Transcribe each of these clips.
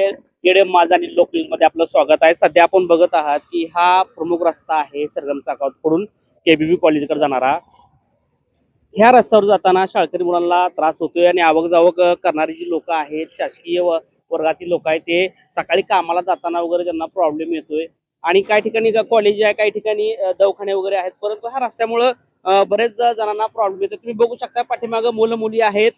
म्हणजे आहे येडे माझ आणि लोकलमध्ये आपलं स्वागत आहे. सध्या आपण बघत आहात की हा प्रमुख रस्ता आहे सरगम चाकावतकडून केबीबी कॉलेजकडे जाणारा. ह्या रस्त्यावर जाताना शाळकरी मुलांना त्रास होतोय आणि आवक जावक करणारी जी लोक आहेत शासकीय वर्गातील लोक आहेत ते सकाळी कामाला जाताना वगैरे त्यांना प्रॉब्लेम येतोय आणि काही ठिकाणी कॉलेज आहे काही ठिकाणी दवाखाने वगैरे आहेत परंतु ह्या रस्त्यामुळं बरेच जणांना प्रॉब्लेम येतो तुम्ही बघू शकता पाठीमागं मुलं मुली आहेत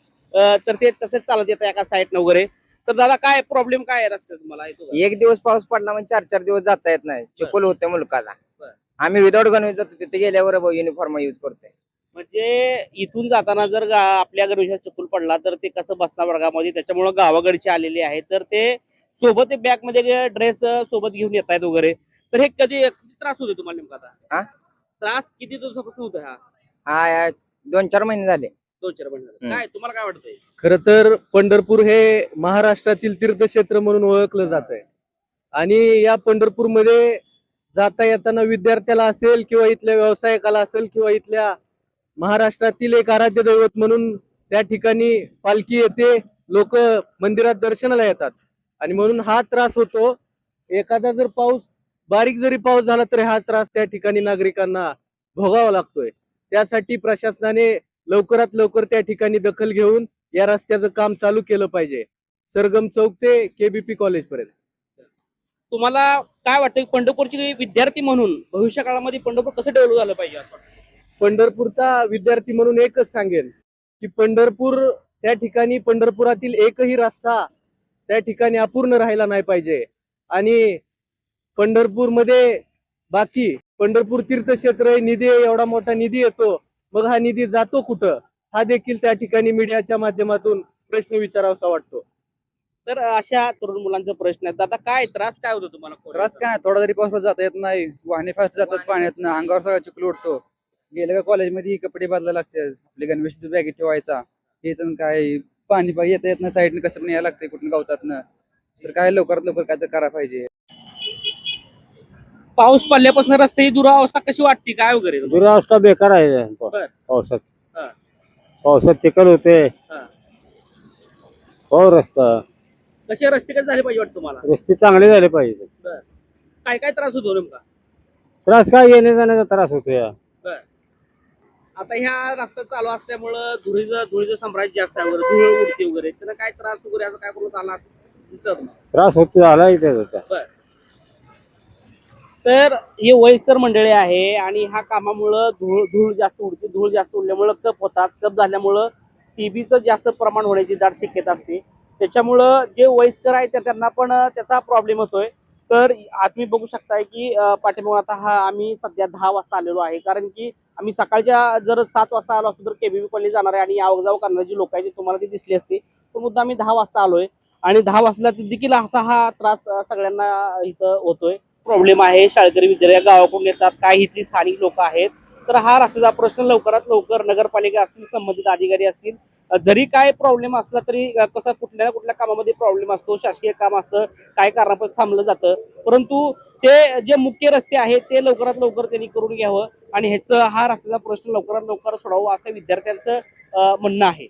तर ते तसेच चालत येतात एका साईडनं वगैरे. तर दादा काय प्रॉब्लेम काय आहे रस्त्यात तुम्हाला? का? एक दिवस पाऊस पडला म्हणजे चार चार दिवस जाता येत नाही. चिकोल होते मुलकाला. बरं. आम्ही विदाउट गणवेश जातो तिथे गेल्यावर युनिफॉर्म युज करतोय. म्हणजे इथून जाताना जर गा- आपल्या गणवेशात चुकून पडला तर ते कसं बसणार वर्गामध्ये? त्याच्यामुळे गावाकडचे आलेले आहेत तर ते सोबत बॅगमध्ये ड्रेस सोबत घेऊन येत आहेत वगैरे. तर हे कधी किती त्रास होतो तुम्हाला नेमका हा? त्रास किती दिवसापासून होतो हा? हा या दोन चार महिने झाले. दोन चार महिने हम्म. काय तुम्हाला काय वाटतंय? खर तर पंढरपूर हे महाराष्ट्रातील तीर्थक्षेत्र म्हणून ओळखलं जात आहे आणि या पंढरपूरमध्ये जाता येताना विद्यार्थ्याला असेल किंवा इथल्या व्यावसायिकाला असेल किंवा इथल्या महाराष्ट्रातील एक आराध्य दैवत म्हणून त्या ठिकाणी पालखी येते लोक मंदिरात दर्शनाला येतात. आणि म्हणून हा त्रास होतो. एखादा जर पाऊस बारीक जरी पाऊस झाला तरी हा त्रास त्या ठिकाणी नागरिकांना भोगावा लागतोय. त्यासाठी प्रशासनाने लवकरात लवकर त्या ठिकाणी दखल घेऊन या रस्त्याचं काम चालू केलं पाहिजे. सरगम चौक ते केबीपी कॉलेज पर्यंत. तुम्हाला काय वाटतं पंढरपूरची विद्यार्थी म्हणून भविष्य काळामध्ये पंढरपूर कसं डेव्हलप झालं पाहिजे? पंढरपूरचा विद्यार्थी म्हणून एकच सांगेन की पंढरपूर त्या ठिकाणी पंढरपुरातील एकही रस्ता त्या ठिकाणी अपूर्ण राहिला नाही पाहिजे. आणि पंढरपूरमध्ये बाकी पंढरपूर तीर्थक्षेत्र निधी एवढा मोठा निधी येतो. मग हा निधी जातो कुठं? हा देखील त्या ठिकाणी मीडियाच्या माध्यमातून प्रश्न विचारावासा वाटतो. तर अशा तरुण मुलांचा प्रश्न आहे दादा काय त्रास काय होतो तुम्हाला त्रास काय? थोडा जरी पाऊस जाता येत नाही वाहने फास्ट जातात पाण्यात अंगावर सगळा चिखल उडतो. गेल्या कॉलेजमध्ये कपडे बदलायला लागते. आपले गणवेश बॅगेत ठेवायचा. हेच आणि काय? पाणी पाहिजे येता येत नाही साईडने कसं पण यायला लागते कुठून गावतात ना तर काय? लवकरात लवकर काय तर करायला पाहिजे. पाऊस पडल्यापासून रस्त्याची दुरावस्था कशी वाटते? काय वगैरे? दुरावस्था बेकार आहे बर. पावसात. हा. पावसात चिखल होते. हा. हो रस्ता. कसे रस्ते कसे झाले पाहिजे वाटतं तुम्हाला? रस्ते चांगले झाले पाहिजे. काय काय त्रास होतो नेमका? त्रास काय येण्या जाण्याचा त्रास होतो या. आता ह्या रस्ता चालू असल्यामुळं धुळीचं धुळीचं साम्राज्य जास्त आहे. वगैरे धूळ उडते वगैरे. त्यांना काय त्रास वगैरे असं काय करून आला असं दिसतं तुम्हाला? त्रास होतो झाला इथे तर हे वयस्कर मंडळी आहे आणि ह्या कामामुळं धूळ धूळ जास्त उडते. धूळ जास्त उडल्यामुळं कप होतात. कप झाल्यामुळं टीबीचं जास्त प्रमाण होण्याची दाट शक्यता असते. त्याच्यामुळं जे वयस्कर आहे त्यांना पण त्याचा प्रॉब्लेम होतोय. तर तुम्ही बघू शकताय की अं, पाठीमागून आता हा आम्ही सध्या दहा वाजता आलेलो आहे. कारण की आम्ही सकाळच्या जर सात वाजता आलो असतो तर केबीबी कॉलेज जाणार आहे आणि आवक जावक करणारी जी लोक आहेत जी तुम्हाला ती दिसली असती. पण मुद्दा आम्ही दहा वाजता आलोय. आणि दहा वाजता देखील असा हा त्रास सगळ्यांना इथं होतोय. प्रॉब्लेम आहे. शाळकरी विद्यार्थी गावाकडून येतात. काय इथली स्थानिक लोक आहेत. तर हा रस्त्याचा प्रश्न लवकरात लवकर नगरपालिका असतील संबंधित अधिकारी असतील जरी काय प्रॉब्लेम असला तरी कसा कुठल्या ना कुठल्या कामामध्ये प्रॉब्लेम असतो शासकीय काम असतं काय कारणापासून थांबलं जातं. परंतु ते जे मुख्य रस्ते आहेत ते लवकरात लवकर त्यांनी करून घ्यावं आणि ह्याचं हा रस्त्याचा प्रश्न लवकरात लवकर सोडावं असं विद्यार्थ्यांचं म्हणणं आहे.